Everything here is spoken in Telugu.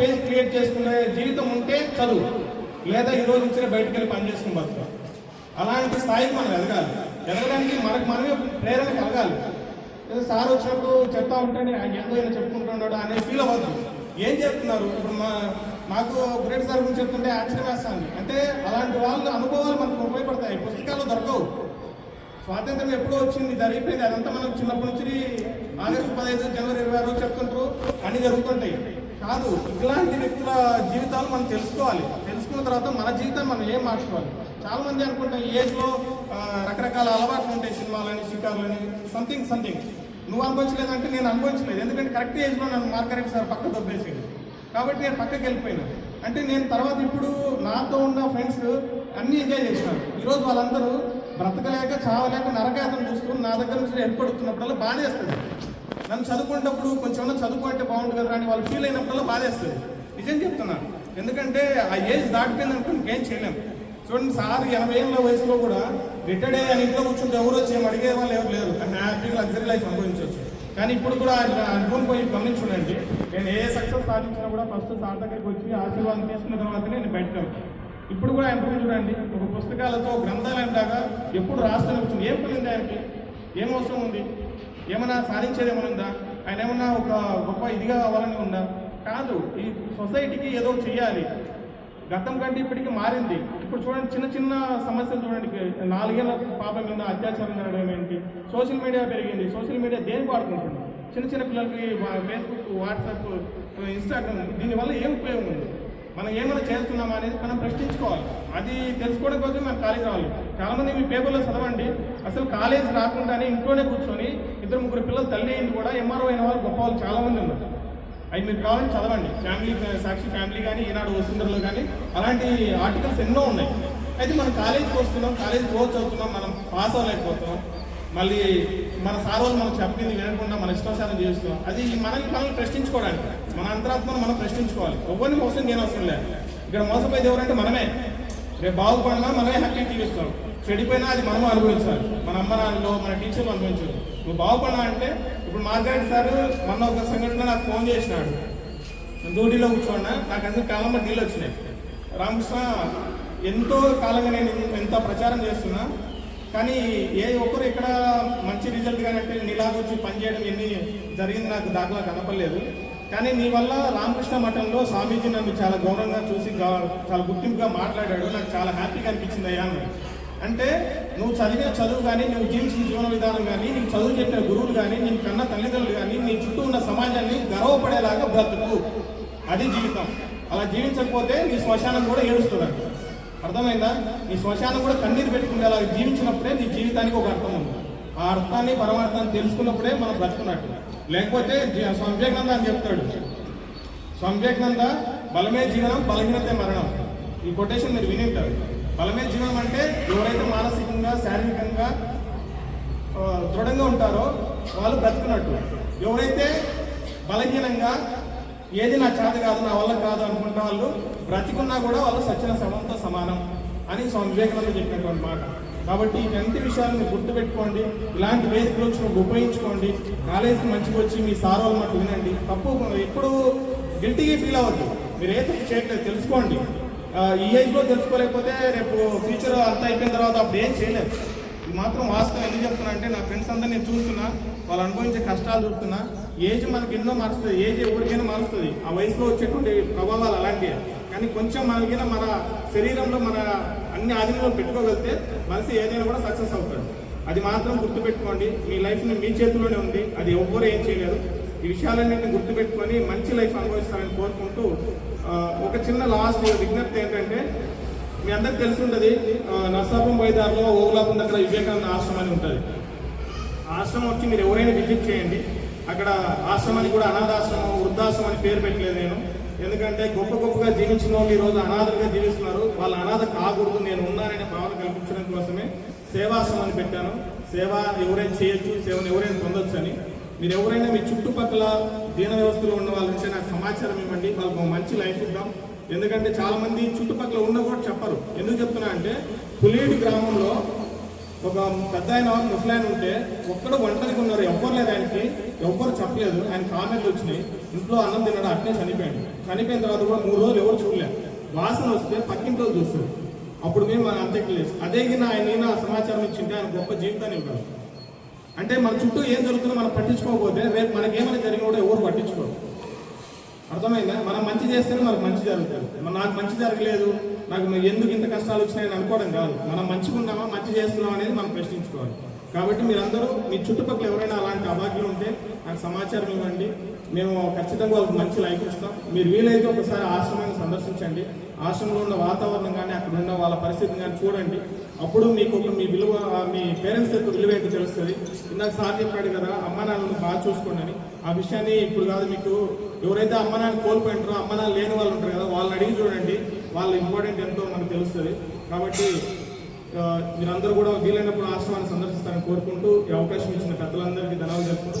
పేజ్ క్రియేట్ చేసుకునే జీవితం ఉంటే చదువు లేదా ఈ రోజు నుంచి బయటకు వెళ్ళి పని చేసుకుని బతుకు అలాంటి స్థాయికి మనం ఎదగాలి. ఎదగడానికి మనకు మనమే ప్రేరణ కలగాలి. లేదా సార్ వచ్చినప్పుడు చెప్తా ఉంటేనే ఆయన ఏదో ఈయన చెప్పుకుంటున్నాడు అనే ఫీల్ అవ్వద్దు. ఏం చెప్తున్నారు? ఇప్పుడు మా నాకు గ్రేట్ సార్ గురించి చెప్తుంటే ఆశ్చర్యం వేస్తాను అంటే అలాంటి వాళ్ళ అనుభవాలు మనకు ఉపయోగపడతాయి. పుస్తకాలు దొరకవు. స్వాతంత్రం ఎప్పుడో వచ్చింది జరిగిపోయింది. అదంతా మనం చిన్నప్పటి నుంచి ఆగస్టు పదహైదు జనవరి ఇరవై ఆరు చెప్తుంటారు. అన్ని జరుగుతుంటాయి. కాదు ఇలాంటి వ్యక్తుల జీవితాలు మనం తెలుసుకోవాలి. తెలుసుకున్న తర్వాత మన జీవితాన్ని మనం ఏం మార్చుకోవాలి? చాలా మంది అనుకుంటాం ఈ రకరకాల అలవాట్లు ఉంటాయి సినిమాలని షికార్లని సంథింగ్ సంథింగ్ నువ్వు అనుభవించలేదంటే నేను అనుభవించలేదు. ఎందుకంటే కరెక్ట్ ఏజ్లో నన్ను మార్కెట్ సార్ పక్క దొబ్బేసింది కాబట్టి నేను పక్కకి వెళ్ళిపోయినా. అంటే నేను తర్వాత ఇప్పుడు నాతో ఉన్న ఫ్రెండ్స్ అన్ని ఎంజాయ్ చేసినారు ఈరోజు వాళ్ళందరూ బ్రతకలేక చావలేక నరకాతం చూస్తూ నా దగ్గర నుంచి ఏర్పడుతున్నప్పుడల్లా బాధేస్తుంది నన్ను చదువుకునేటప్పుడు కొంచెం చదువుకుంటే బాగుంటుంది కదా అని వాళ్ళు ఫీల్ అయినప్పుడల్లా బాధేస్తుంది. నిజం చెప్తున్నాను ఎందుకంటే ఆ ఏజ్ దాటిపోయింది అనుకుని ఇంకేం చేయలేము చూడండి సార్ ఎనభై ఏళ్ళ వయసులో కూడా రిటైర్డ్ అయ్యి ఇంట్లో కూర్చుంటే ఎవరు వచ్చి ఏం అడిగే వాళ్ళు ఎవరు లేరు. హ్యాపీగా లగ్జరీ లైఫ్ అనుభవించవచ్చు కానీ ఇప్పుడు కూడా ఆయన అనుకుని పోయి గమనించుకోండి. నేను ఏ సక్సెస్ సాధించినా కూడా ఫస్ట్ సార్ దగ్గరికి వచ్చి ఆశీర్వాదం తీసుకున్న తర్వాతనే నేను బయటకు ఇప్పుడు కూడా ఆయన చూడండి. ఒక పుస్తకాలతో గ్రంథాలయం దాకా ఎప్పుడు రాస్తూనే వచ్చింది ఏం పని ఆయనకి? ఏం అవసరం ఉంది? ఏమైనా సాధించేది ఏమైనా ఉందా? ఆయన ఏమన్నా ఒక గొప్ప ఇదిగా అవ్వాలని ఉందా? కాదు ఈ సొసైటీకి ఏదో చేయాలి గతం కంటే ఇప్పటికి మారింది. ఇప్పుడు చూడండి చిన్న చిన్న సమస్యలు చూడండి. నాలుగేళ్ళ పాప మీద అత్యాచారం జరగడం ఏంటి? సోషల్ మీడియా పెరిగింది. సోషల్ మీడియా దేనికి వాడుకుంటుంది? చిన్న చిన్న పిల్లలకి ఫేస్బుక్ వాట్సాప్ ఇన్స్టాగ్రామ్ దీనివల్ల ఏం ఉపయోగం ఉంది? మనం ఏమైనా చేస్తున్నామా అనేది మనం ప్రశ్నించుకోవాలి. అది తెలుసుకోవడం కోసం మనం కాలేజ్ రావాలి. చాలా మంది మీ పేపర్లో చదవండి. అసలు కాలేజ్ రాకుండానే ఇంట్లోనే కూర్చొని ఇద్దరు ముగ్గురు పిల్లలు తల్లి అయింది కూడా ఎంఆర్ఓ అయిన వాళ్ళు గొప్ప వాళ్ళు చాలామంది ఉన్నారు. అవి మీరు కావాలని చదవండి. ఫ్యామిలీ సాక్షి ఫ్యామిలీ కానీ ఈనాడు వసుంధరలో కానీ అలాంటి ఆర్టికల్స్ ఎన్నో ఉన్నాయి. అయితే మనం కాలేజీకి వస్తున్నాం కాలేజీ రోజు చదువుతున్నాం మనం పాస్ అవ్వలేకపోతున్నాం. మళ్ళీ మన సార్ వాళ్ళు మనం చెప్పింది వినకుండా మన ఇష్టాసారం చేస్తున్నాం. అది మనల్ని మనల్ని ప్రశ్నించుకోవడానికి. మన అంతరాత్మను మనం ప్రశ్నించుకోవాలి. ఎవరిని మోసం నేను అవసరం లేదు. ఇక్కడ మోసపోయేది ఎవరంటే మనమే. రేపు బాగుపడినా మనమే హ్యాపీ జీవిస్తాం. చెడిపోయినా అది మనము అనుభవించాలి. మన అమ్మ నాన్నలో మన టీచర్లు అనుభవించారు. నువ్వు బాగుపడినా అంటే ఇప్పుడు మార్గారెట్ సార్ మొన్న ఒక సంఘటన నాకు ఫోన్ చేసినాడు. డ్యూటీలో కూర్చోండా నాకు అందరూ కాలంలో నీళ్ళు వచ్చినాయి. రామకృష్ణ ఎంతో కాలంగా నేను ఎంత ప్రచారం చేస్తున్నా కానీ ఏ ఒక్కరు ఇక్కడ మంచి రిజల్ట్ కానీ అంటే నీలాగొచ్చి పనిచేయడం ఎన్ని జరిగింది నాకు దాఖలా కనపడలేదు. కానీ నీ వల్ల రామకృష్ణ మఠంలో స్వామీజీ నన్ను చాలా గౌరవంగా చూసి చాలా గుర్తింపుగా మాట్లాడాడు. నాకు చాలా హ్యాపీగా అనిపించింది అయ్యా అంటే నువ్వు చదివిన చదువు కానీ నువ్వు జీవించిన జీవన విధానం కానీ నీకు చదువు చెప్పిన గురువులు కానీ నీ కన్న తల్లిదండ్రులు కానీ నీ చుట్టూ ఉన్న సమాజాన్ని గర్వపడేలాగా బ్రతుకు. అది జీవితం. అలా జీవించకపోతే నీ శ్మశానం కూడా ఏడుస్తుంది. అర్థమైందా? నీ శ్మశానం కూడా కన్నీరు పెట్టుకునేలా జీవించినప్పుడే నీ జీవితానికి ఒక అర్థం ఉంది. ఆ అర్థాన్ని పరమార్థాన్ని తెలుసుకున్నప్పుడే మనం బ్రతుకున్నట్టు. లేకపోతే జీ- స్వామి వివేకానంద అని చెప్తాడు. స్వామి వివేకానంద బలమే జీవనం బలహీనతే మరణం. ఈ కొటేషన్ మీరు వినింటారు. బలమే జీవనం అంటే ఎవరైతే మానసికంగా శారీరకంగా దృఢంగా ఉంటారో వాళ్ళు బ్రతుకున్నట్టు. ఎవరైతే బలహీనంగా ఏది నా చేత కాదు నా వల్ల కాదు అనుకుంటున్న వాళ్ళు బ్రతికున్నా కూడా వాళ్ళు సచిన శవంతో సమానం అని స్వామి వివేకానంద చెప్పినటువంటి మాట. కాబట్టి ఇలాంటి విషయాలను మీరు గుర్తుపెట్టుకోండి. ఇలాంటి వేదికలు వచ్చినప్పుడు ఉపయోగించుకోండి. కాలేజీకి మంచిగా వచ్చి మీ సార్ వాళ్ళ మాట వినండి. తప్పు ఎప్పుడు గిల్టీగా ఫీల్ అవ్వద్దు. మీరు ఏ తప్పు చేయట్లేదు తెలుసుకోండి. ఈ ఏజ్లో తెలుసుకోలేకపోతే రేపు ఫ్యూచర్ అంతా అయిపోయిన తర్వాత అప్పుడు ఏం చేయలేదు ఇది మాత్రం వాస్తవం. ఎందుకు చెప్తున్నా అంటే నా ఫ్రెండ్స్ అందరూ నేను చూస్తున్నా. వాళ్ళు అనుభవించే కష్టాలు చూస్తున్నా. ఏజ్ మనకి ఎన్నో మారుస్తుంది. ఏజ్ ఎవరికైనా మారుస్తుంది. ఆ వయసులో వచ్చేటువంటి ప్రభావాలు అలాంటివి. కానీ కొంచెం మనకైనా మన శరీరంలో మన అన్ని ఆధీనంలో పెట్టుకోగలిగితే మనిషి ఏదైనా కూడా సక్సెస్ అవుతాడు అది మాత్రం గుర్తుపెట్టుకోండి. మీ లైఫ్ని మీ చేతిలోనే ఉంది. అది ఎవ్వరు ఏం చేయలేరు. ఈ విషయాలన్నింటినీ గుర్తుపెట్టుకొని మంచి లైఫ్ అనుభవిస్తారని కోరుకుంటూ ఒక చిన్న లాస్ట్ విజ్ఞప్తి ఏంటంటే మీ అందరికి తెలిసి ఉంటుంది నర్సాపురం బైదార్లో ఓగులాపురం దగ్గర వివేకానంద ఆశ్రమం అని ఉంటుంది. ఆశ్రమం వచ్చి మీరు ఎవరైనా విజిట్ చేయండి. అక్కడ ఆశ్రమానికి కూడా అనాథాశ్రమం వృద్ధాశ్రమం అని పేరు పెట్టలేదు నేను. ఎందుకంటే గొప్ప గొప్పగా జీవించిన వాళ్ళు ఈ రోజు అనాథలుగా జీవిస్తున్నారు. వాళ్ళ అనాథ కాకూడదు నేను ఉన్నాననే భావన కల్పించడం కోసమే సేవాశ్రమం అని పెట్టాను. సేవ ఎవరైనా చేయొచ్చు సేవను ఎవరైనా పొందొచ్చు అని మీరు ఎవరైనా మీ చుట్టుపక్కల దీన వ్యవస్థలో ఉన్న వాళ్ళ నుంచి నాకు సమాచారం ఇవ్వండి. వాళ్ళకు మంచి లైఫ్ ఇద్దాం. ఎందుకంటే చాలా మంది చుట్టుపక్కల ఉన్న కూడా చెప్పరు. ఎందుకు చెప్తున్నా అంటే పులేడు గ్రామంలో ఒక పెద్ద ఆయన ఆయన ఉంటే ఒక్కడు ఒంటరిగా ఉన్నారు. ఎవ్వరు లేదు ఆయనకి. ఎవ్వరు చెప్పలేదు. ఆయన కామెంట్లు వచ్చినాయి. ఇంట్లో అన్నం తిన్నాడు అట్నే చనిపోయాడు. చనిపోయిన తర్వాత కూడా మూడు రోజులు ఎవరు చూడలేదు వాసన వస్తే పక్కింటి రోజు చూస్తారు. అప్పుడు మేము మన అంత్యక్రియలేదు అదే ఆయన సమాచారం ఇచ్చింటే ఆయన గొప్ప జీవితాన్ని ఇవ్వాలి. అంటే మన చుట్టూ ఏం జరుగుతుందో మనం పట్టించుకోకపోతే రేపు మనకేమైనా జరిగిన కూడా ఎవరు పట్టించుకోరు. అర్థమైందా? మనం మంచి చేస్తేనే మనకు మంచి జరుగుతుంది. మన నాకు మంచి జరగలేదు. నాకు మరి ఎందుకు ఇంత కష్టాలు వచ్చినాయని అనుకోవడం కాదు. మనం మంచిగా ఉన్నామా మంచి చేస్తున్నామా అనేది మనం ప్రశ్నించుకోవాలి. కాబట్టి మీరందరూ మీ చుట్టుపక్కల ఎవరైనా అలాంటి అభాగ్యులు ఉంటే నాకు సమాచారం ఇవ్వండి. మేము ఖచ్చితంగా వాళ్ళకి మంచి లైఫ్ ఇస్తాం. మీరు వీలైతే ఒకసారి ఆశ్రమాన్ని సందర్శించండి. ఆశ్రమంలో ఉన్న వాతావరణం కానీ అక్కడ ఉన్న వాళ్ళ పరిస్థితిని కానీ చూడండి. అప్పుడు మీకు ఒక మీ విలువ మీ పేరెంట్స్ యొక్క విలువ ఏంటో తెలుస్తుంది. ఇందాక సార్ చెప్పాడు కదా అమ్మ నాన్నను బాగా చూసుకోండి అని. ఆ విషయాన్ని ఇప్పుడు కాదు మీకు ఎవరైతే అమ్మ నాన్న కోల్పోయింటారో అమ్మ నాన్న లేని వాళ్ళు ఉంటారు కదా వాళ్ళని అడిగి చూడండి. వాళ్ళ ఇంపార్టెంట్ ఎంతో మనకు తెలుస్తుంది. కాబట్టి మీరందరూ కూడా వీలైనప్పుడు ఆశ్రమాన్ని సందర్శిస్తారని కోరుకుంటూ ఈ అవకాశం ఇచ్చిన పెద్దలందరికీ ధనాలు చెప్పుకుంటూ